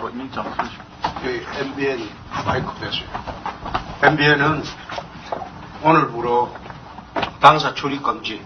바로 일장 쓰시고. 여기 MBN 마이크 빼세요. MBN은 오늘부로 당사 출입 금지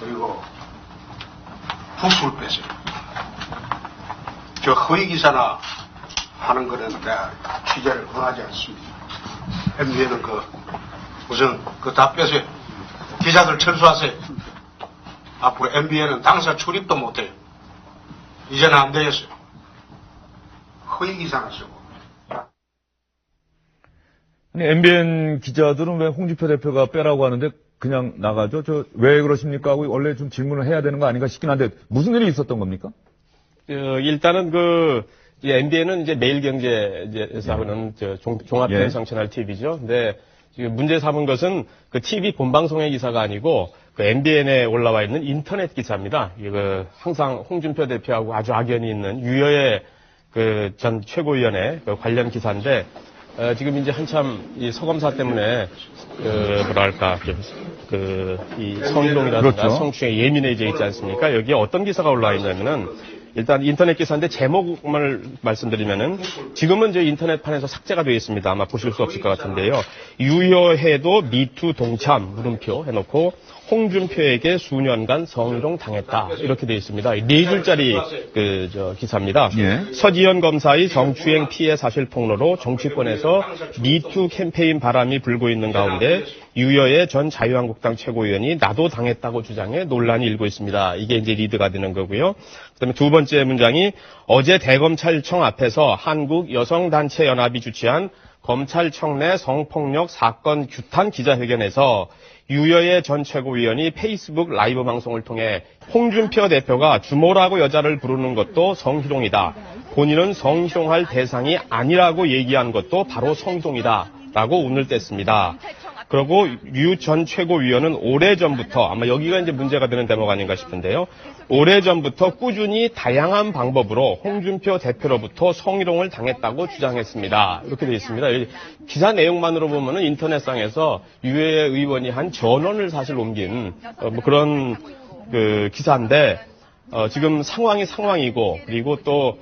그리고 부수를 빼세요. 저 허위 기사나 하는 거는 내가 취재를 권하지 않습니다. MBN은 그 무슨 그다 빼세요. 기자들 철수하세요. 앞으로 MBN은 당사 출입도 못해요. 이제는 안 되겠어요. 허위 기사나 쓰고. 아니, MBN 기자들은 왜 홍준표 대표가 빼라고 하는데 그냥 나가죠? 저 왜 그러십니까? 하고 원래 좀 질문을 해야 되는 거 아닌가 싶긴 한데 무슨 일이 있었던 겁니까? 어, 일단은 그 MBN은 이제 매일경제에서 하는 저 종, 종합편성 예. 채널 TV죠. 근데 지금 문제 삼은 것은 그 TV 본방송의 기사가 아니고 그 MBN에 올라와 있는 인터넷 기사입니다. 이거 항상 홍준표 대표하고 아주 악연이 있는 유여의 그 전 최고위원회 그 관련 기사인데 어, 지금 이제 한참 이 서검사 때문에 그 뭐랄까 그 이 성희롱이라든가 그렇죠. 성추행에 예민해져 있지 않습니까? 여기에 어떤 기사가 올라와 있냐면은 일단 인터넷 기사인데 제목을 말씀드리면은 지금은 이제 인터넷판에서 삭제가 되어 있습니다. 아마 보실 수 없을 것 같은데요. 유효해도 미투 동참 물음표 해놓고 홍준표에게 수년간 성희롱 당했다 이렇게 되어 있습니다. 네 줄짜리 그 저 기사입니다. 예. 서지현 검사의 성추행 피해 사실 폭로로 정치권에서 미투 캠페인 바람이 불고 있는 가운데 유여의 전 자유한국당 최고위원이 나도 당했다고 주장해 논란이 일고 있습니다. 이게 이제 리드가 되는 거고요. 그다음에 두 번째 문장이 어제 대검찰청 앞에서 한국 여성단체 연합이 주최한 검찰청 내 성폭력 사건 규탄 기자회견에서 유여의 전 최고위원이 페이스북 라이브 방송을 통해 홍준표 대표가 주모라고 여자를 부르는 것도 성희롱이다. 본인은 성희롱할 대상이 아니라고 얘기한 것도 바로 성희롱이다. 라고 운을 뗐습니다. 그리고 유 전 최고위원은 오래전부터 아마 여기가 이제 문제가 되는 대목 아닌가 싶은데요. 오래전부터 꾸준히 다양한 방법으로 홍준표 대표로부터 성희롱을 당했다고 주장했습니다. 이렇게 되어 있습니다. 이 기사 내용만으로 보면은 인터넷상에서 유해 의원이 한 전원을 사실 옮긴 어, 뭐 그런 그 기사인데 어, 지금 상황이 상황이고 그리고 또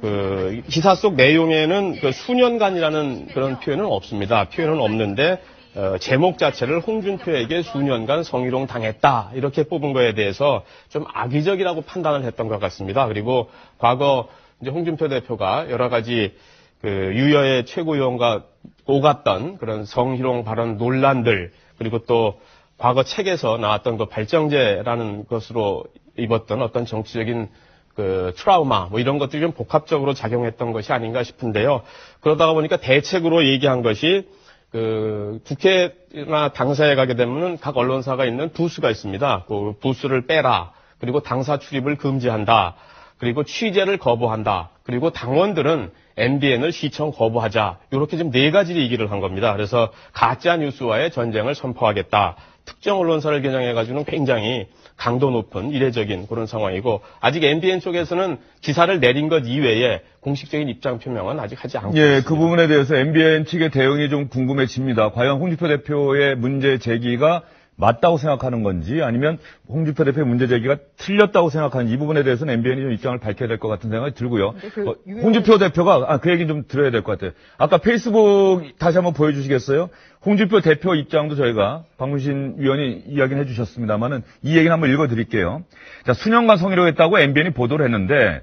그 기사 속 내용에는 그 수년간이라는 그런 표현은 없습니다. 표현은 없는데 어, 제목 자체를 홍준표에게 수년간 성희롱 당했다 이렇게 뽑은 거에 대해서 좀 악의적이라고 판단을 했던 것 같습니다. 그리고 과거 이제 홍준표 대표가 여러 가지 그 유여의 최고위원과 오갔던 그런 성희롱 발언 논란들 그리고 또 과거 책에서 나왔던 그 발정제라는 것으로 입었던 어떤 정치적인 그 트라우마 뭐 이런 것들이 좀 복합적으로 작용했던 것이 아닌가 싶은데요. 그러다가 보니까 대책으로 얘기한 것이 그 국회나 당사에 가게 되면은 각 언론사가 있는 부수가 있습니다. 그 부수를 빼라. 그리고 당사 출입을 금지한다. 그리고 취재를 거부한다. 그리고 당원들은 MBN을 시청 거부하자. 이렇게 지금 네 가지 얘기를 한 겁니다. 그래서 가짜 뉴스와의 전쟁을 선포하겠다. 특정 언론사를 겨냥해 가지고는 굉장히 강도 높은 이례적인 그런 상황이고 아직 MBN 쪽에서는 기사를 내린 것 이외에 공식적인 입장 표명은 아직 하지 않고 예, 있습니다. 그 부분에 대해서 MBN 측의 대응이 좀 궁금해집니다. 과연 홍준표 대표의 문제 제기가 맞다고 생각하는 건지 아니면 홍준표 대표의 문제 제기가 틀렸다고 생각하는지 이 부분에 대해서는 MBN이 좀 입장을 밝혀야 될 것 같은 생각이 들고요. 그 어, 유해- 홍준표 대표가 아, 그 얘기 좀 들어야 될 것 같아요. 아까 페이스북 다시 한번 보여주시겠어요? 홍준표 대표 입장도 저희가 박문신 위원이 이야기를 해주셨습니다만은 이 얘기는 한번 읽어드릴게요. 자, 수년간 성희롱했다고 MBN이 보도를 했는데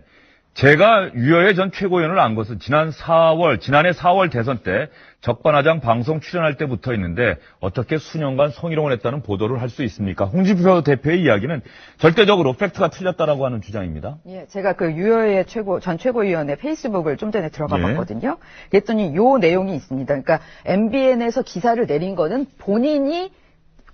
제가 유여의 전 최고위원을 안 것은 지난 4월, 지난해 4월 대선 때 적반하장 방송 출연할 때부터 있는데 어떻게 수년간 성희롱을 했다는 보도를 할 수 있습니까? 홍준표 대표의 이야기는 절대적으로 팩트가 틀렸다라고 하는 주장입니다. 예, 제가 그 유여의 최고 전 최고위원회 페이스북을 좀 전에 들어가 예. 봤거든요. 그랬더니 요 내용이 있습니다. 그러니까 MBN에서 기사를 내린 거는 본인이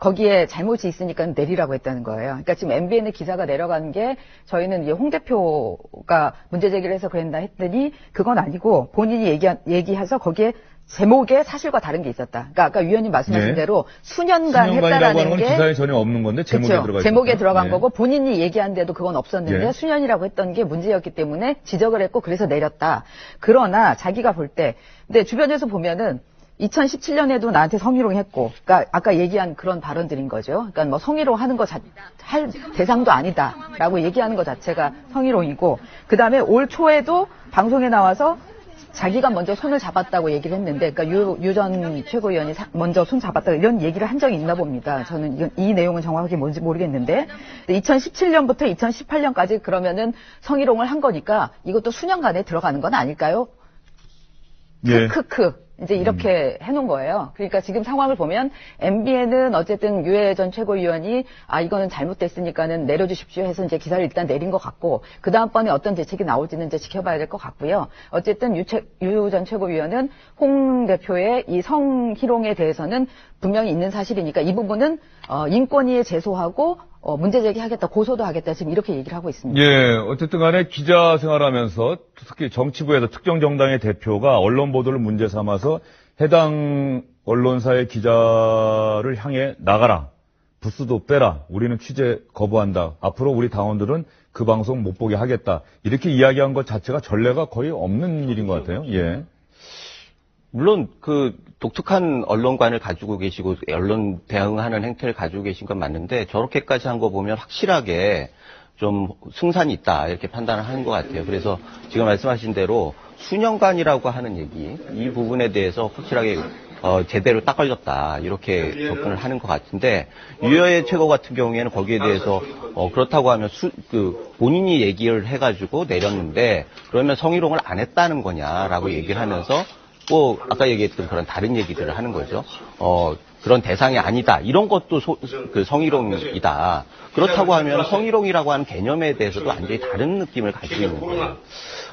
거기에 잘못이 있으니까 내리라고 했다는 거예요. 그러니까 지금 MBN의 기사가 내려간 게 저희는 이제 홍 대표가 문제 제기를 해서 그랬나 했더니 그건 아니고 본인이 얘기 얘기해서 거기에 제목에 사실과 다른 게 있었다. 그러니까 아까 위원님 말씀하신 네. 대로 수년간 했다라는 건게 기사에 전혀 없는 건데 제목에 그쵸. 들어가 제목에. 들어간 예. 거고 본인이 얘기한 데도 그건 없었는데 예. 수년이라고 했던 게 문제였기 때문에 지적을 했고 그래서 내렸다. 그러나 자기가 볼 때 근데 주변에서 보면은 2017년에도 나한테 성희롱 했고, 그러니까 아까 얘기한 그런 발언들인 거죠. 그러니까 뭐 성희롱 하는 거 자, 할 대상도 아니다라고 얘기하는 것 자체가 성희롱이고, 그 다음에 올 초에도 방송에 나와서 자기가 먼저 손을 잡았다고 얘기를 했는데, 그러니까 유, 유전 최고위원이 사- 먼저 손 잡았다 이런 얘기를 한 적이 있나 봅니다. 저는 이건- 이 내용은 정확하게 뭔지 모르겠는데, 2017년부터 2018년까지 그러면은 성희롱을 한 거니까 이것도 수년간에 들어가는 건 아닐까요? 예. 크크크. 이제 이렇게 해놓은 거예요. 그러니까 지금 상황을 보면 MBN은 어쨌든 유해 전 최고위원이 아 이거는 잘못됐으니까는 내려주십시오 해서 이제 기사를 일단 내린 것 같고 그 다음번에 어떤 대책이 나올지는 이제 지켜봐야 될 것 같고요. 어쨌든 유전 최고위원은 홍 대표의 이 성희롱에 대해서는 분명히 있는 사실이니까 이 부분은 어, 인권위에 제소하고 어, 문제 제기하겠다, 고소도 하겠다 지금 이렇게 얘기를 하고 있습니다. 예, 어쨌든 간에 기자 생활하면서 특히 정치부에서 특정 정당의 대표가 언론 보도를 문제 삼아서 해당 언론사의 기자를 향해 나가라. 부스도 빼라. 우리는 취재 거부한다. 앞으로 우리 당원들은 그 방송 못 보게 하겠다. 이렇게 이야기한 것 자체가 전례가 거의 없는 일인 것 같아요. 예. 물론 그 독특한 언론관을 가지고 계시고 언론 대응하는 행태를 가지고 계신 건 맞는데 저렇게까지 한 거 보면 확실하게 좀 승산이 있다 이렇게 판단을 하는 것 같아요. 그래서 지금 말씀하신 대로 수년간이라고 하는 얘기 이 부분에 대해서 확실하게 어, 제대로 딱 걸렸다 이렇게 접근을 하는 것 같은데 유여의 최고 같은 경우에는 거기에 대해서 어, 그렇다고 하면 수, 그 본인이 얘기를 해가지고 내렸는데 그러면 성희롱을 안 했다는 거냐라고 얘기를 하면서 또 아까 얘기했던 그런 다른 얘기들을 하는 거죠. 어, 그런 대상이 아니다. 이런 것도 소- 그 성희롱이다. 그렇다고 하면 성희롱이라고 하는 개념에 대해서도 완전히 다른 느낌을 가지고 있는 거예요.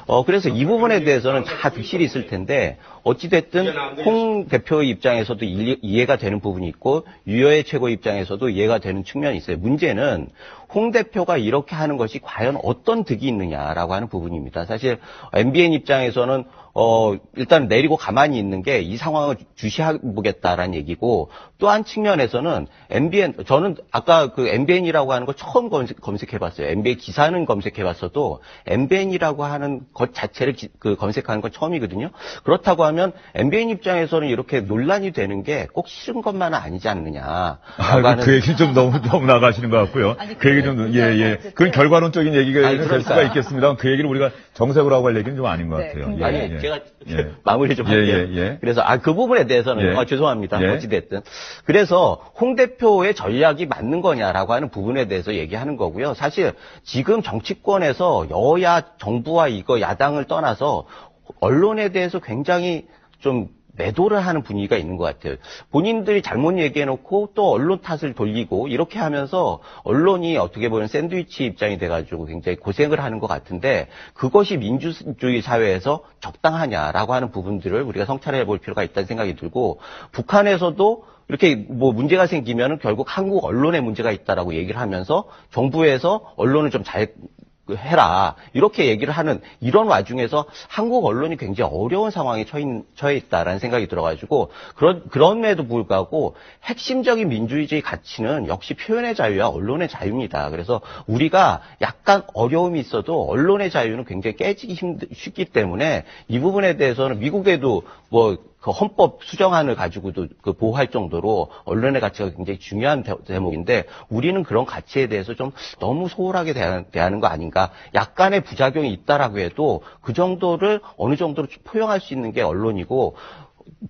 어, 그래서 이 부분에 대해서는 다 득실이 있을 텐데, 어찌됐든 홍 대표의 입장에서도 일- 이해가 되는 부분이 있고, 유여의 최고 입장에서도 이해가 되는 측면이 있어요. 문제는 홍 대표가 이렇게 하는 것이 과연 어떤 득이 있느냐라고 하는 부분입니다. 사실 MBN 입장에서는 어, 일단 내리고 가만히 있는 게 이 상황을 주시해보겠다라는 얘기고 또 한 측면에서는 MBN, 저는 아까 그 MBN이라고 하는 거 처음 검색, 검색 해봤어요. MBN 기사는 검색해봤어도 MBN이라고 하는 것 자체를 기- 그 검색하는 건 처음이거든요. 그렇다고 하면 MBN 입장에서는 이렇게 논란이 되는 게 꼭 싫은 것만은 아니지 않느냐. 아, 그 얘기 좀 너무, 너무 나가시는 것 같고요. 그 얘기 좀, 예, 예. 그건 결과론적인 얘기가 아니, 될 수가 그러니까. 있겠습니다. 그 얘기를 우리가 정색으로 하고 할 얘기는 좀 아닌 것 네, 같아요. 예, 아니 예. 제가 예. 마무리 좀 예, 할게요. 예, 예. 그래서 아 그 부분에 대해서는 예. 어, 죄송합니다. 예. 어찌 됐든 그래서 홍 대표의 전략이 맞는 거냐라고 하는 부분에 대해서 얘기하는 거고요. 사실 지금 정치권에서 여야 정부와 이거 야당을 떠나서 언론에 대해서 굉장히 좀 매도를 하는 분위기가 있는 것 같아요. 본인들이 잘못 얘기해놓고 또 언론 탓을 돌리고 이렇게 하면서 언론이 어떻게 보면 샌드위치 입장이 돼가지고 굉장히 고생을 하는 것 같은데 그것이 민주주의 사회에서 적당하냐라고 하는 부분들을 우리가 성찰해 볼 필요가 있다는 생각이 들고 북한에서도 이렇게 뭐 문제가 생기면 결국 한국 언론에 문제가 있다라고 얘기를 하면서 정부에서 언론을 좀잘 그 해라 이렇게 얘기를 하는 이런 와중에서 한국 언론이 굉장히 어려운 상황에 처해, 있다라는 생각이 들어가지고 그런 그럼에도 불구하고 핵심적인 민주주의 가치는 역시 표현의 자유와 언론의 자유입니다. 그래서 우리가 약간 어려움이 있어도 언론의 자유는 굉장히 깨지기 힘 쉽기 때문에 이 부분에 대해서는 미국에도 뭐 그 헌법 수정안을 가지고도 그 보호할 정도로 언론의 가치가 굉장히 중요한 대- 대목인데 우리는 그런 가치에 대해서 좀 너무 소홀하게 대하는 거 아닌가. 약간의 부작용이 있다라고 해도 그 정도를 어느 정도로 포용할 수 있는 게 언론이고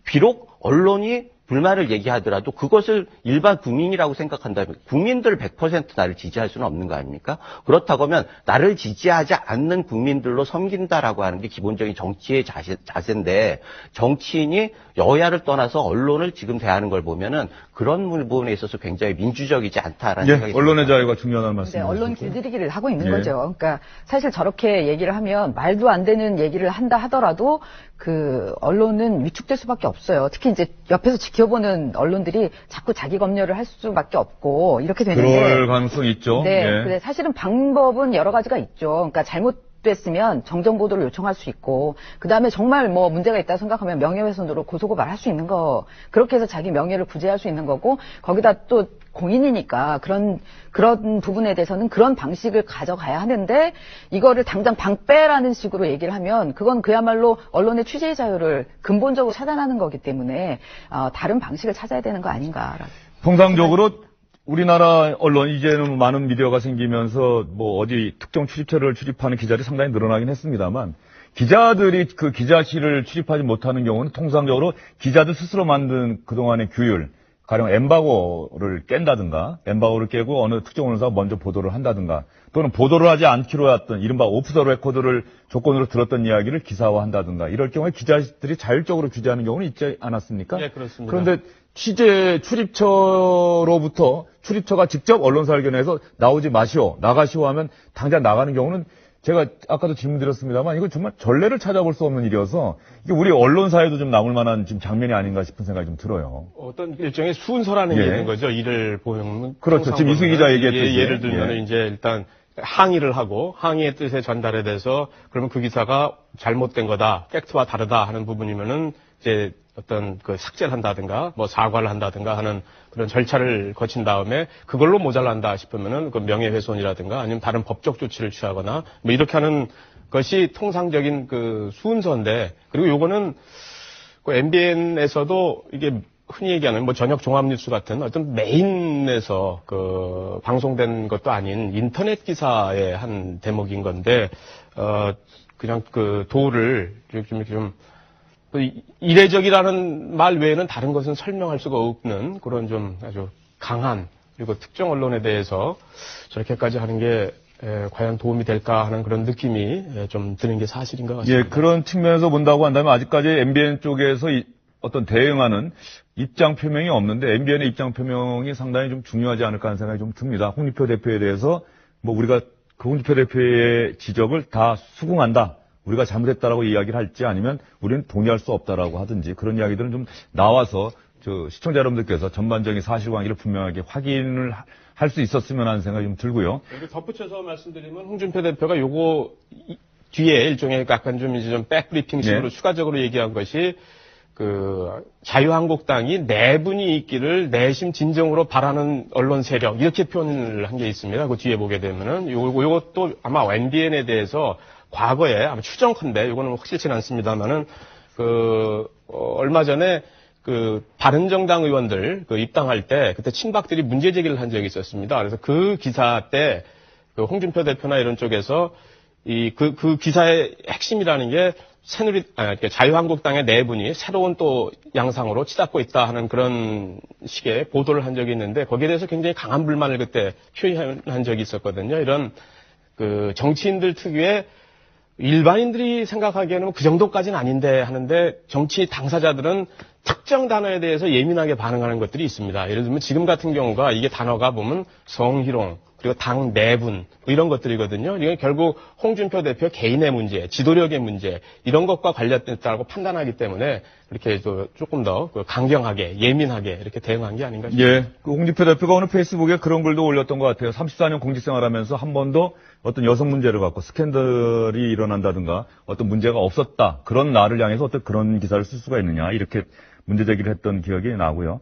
비록 언론이 불만을 얘기하더라도 그것을 일반 국민이라고 생각한다면 국민들 100% 나를 지지할 수는 없는 거 아닙니까? 그렇다고 하면 나를 지지하지 않는 국민들로 섬긴다라고 하는 게 기본적인 정치의 자세, 자세인데 정치인이 여야를 떠나서 언론을 지금 대하는 걸 보면은 그런 부분에 있어서 굉장히 민주적이지 않다라는 예, 생각이 언론의 듭니다. 자유가 중요하다는 말씀. 네, 언론 길들이기를 하고 있는 예. 거죠. 그러니까 사실 저렇게 얘기를 하면 말도 안 되는 얘기를 한다 하더라도 그 언론은 위축될 수밖에 없어요. 특히 이제 옆에서 지켜보는 언론들이 자꾸 자기 검열을 할 수밖에 없고 이렇게 되는데 그럴 가능성이 있죠. 네, 예. 근데 사실은 방법은 여러 가지가 있죠. 그러니까 잘못 됐으면 정정 보도를 요청할 수 있고 그다음에 정말 뭐 문제가 있다 생각하면 명예훼손으로 고소고발할 수 있는 거 그렇게 해서 자기 명예를 구제할 수 있는 거고 거기다 또 공인이니까 그런 그런 부분에 대해서는 그런 방식을 가져가야 하는데 이거를 당장 방빼라는 식으로 얘기를 하면 그건 그야말로 언론의 취재 자유를 근본적으로 차단하는 거기 때문에 어, 다른 방식을 찾아야 되는 거 아닌가라고. 통상적으로 우리나라 언론 이제는 많은 미디어가 생기면서 뭐 어디 특정 출입처를 출입하는 기자들이 상당히 늘어나긴 했습니다만 기자들이 그 기자실을 출입하지 못하는 경우는 통상적으로 기자들 스스로 만든 그동안의 규율 가령 엠바고를 깬다든가 엠바고를 깨고 어느 특정 언론사가 먼저 보도를 한다든가 또는 보도를 하지 않기로 했던 이른바 오프 더 레코드를 조건으로 들었던 이야기를 기사화한다든가 이럴 경우에 기자들이 자율적으로 규제하는 경우는 있지 않았습니까? 예, 그렇습니다. 그런데 취재 출입처로부터 출입처가 직접 언론사를 겨내서 나오지 마시오, 나가시오 하면 당장 나가는 경우는 제가 아까도 질문 드렸습니다만 이거 정말 전례를 찾아볼 수 없는 일이어서 이게 우리 언론사에도 좀 남을 만한 지금 장면이 아닌가 싶은 생각이 좀 들어요. 어떤 일종의 순서라는 예. 게 있는 거죠. 일을 보면 그렇죠. 지금 이승기 보면은 기자 얘기했듯이. 예, 예를 들면 예. 이제 일단 항의를 하고 항의의 뜻에 전달에 대해서 그러면 그 기사가 잘못된 거다, 팩트와 다르다 하는 부분이면은 이제 어떤 그 삭제를 한다든가 뭐 사과를 한다든가 하는 그런 절차를 거친 다음에 그걸로 모자란다 싶으면은 그 명예훼손이라든가 아니면 다른 법적 조치를 취하거나 뭐 이렇게 하는 것이 통상적인 그 순서인데 그리고 요거는 그 MBN에서도 이게 흔히 얘기하는 뭐 저녁 종합뉴스 같은 어떤 메인에서 그 방송된 것도 아닌 인터넷 기사의 한 대목인 건데 어 그냥 그 도를 좀 이렇게 좀그 이례적이라는 말 외에는 다른 것은 설명할 수가 없는 그런 좀 아주 강한 그리고 특정 언론에 대해서 저렇게까지 하는 게 에, 과연 도움이 될까 하는 그런 느낌이 에, 좀 드는 게 사실인 것 같습니다. 예, 그런 측면에서 본다고 한다면 아직까지 MBN 쪽에서 이- 어떤 대응하는 입장 표명이 없는데 MBN의 입장 표명이 상당히 좀 중요하지 않을까 하는 생각이 좀 듭니다. 홍준표 대표에 대해서 뭐 우리가 그 홍준표 대표의 지적을 다 수긍한다. 우리가 잘못했다라고 이야기를 할지 아니면 우리는 동의할 수 없다라고 하든지 그런 이야기들은 좀 나와서 저 시청자 여러분들께서 전반적인 사실관계를 분명하게 확인을 할 수 있었으면 하는 생각이 좀 들고요. 덧붙여서 말씀드리면 홍준표 대표가 요거 이- 뒤에 일종의 약간 좀 이제 좀 백브리핑식으로 네. 추가적으로 얘기한 것이 그 자유한국당이 내분이 있기를 내심 진정으로 바라는 언론 세력 이렇게 표현을 한 게 있습니다. 그 뒤에 보게 되면은 요거 요것도 아마 NBN에 대해서 과거에 아마 추정컨대 요거는 확실치는 않습니다만은 그 어, 얼마 전에 그 바른정당 의원들 그 입당할 때 그때 친박들이 문제 제기를 한 적이 있었습니다. 그래서 그 기사 때 그 홍준표 대표나 이런 쪽에서 이그그 기사의 핵심이라는 게 새누리 아, 이렇게 자유한국당의 내분이 새로운 또 양상으로 치닫고 있다 하는 그런 식의 보도를 한 적이 있는데 거기에 대해서 굉장히 강한 불만을 그때 표현한 적이 있었거든요. 이런 그 정치인들 특유의 일반인들이 생각하기에는 그 정도까지는 아닌데 하는데 정치 당사자들은 특정 단어에 대해서 예민하게 반응하는 것들이 있습니다. 예를 들면 지금 같은 경우가 이게 단어가 보면 성희롱 그리고 당 내분 뭐 이런 것들이거든요. 이게 결국 홍준표 대표 개인의 문제, 지도력의 문제 이런 것과 관련됐다고 판단하기 때문에 이렇게 또 조금 더그 강경하게 예민하게 이렇게 대응한 게 아닌가 싶습니다. 예. 그 홍준표 대표가 오늘 페이스북에 그런 글도 올렸던 것 같아요. 34년 공직생활 하면서 한 번도 어떤 여성 문제를 갖고 스캔들이 일어난다든가 어떤 문제가 없었다. 그런 나를 향해서 어떤 그런 기사를 쓸 수가 있느냐. 이렇게 문제 제기를 했던 기억이 나고요.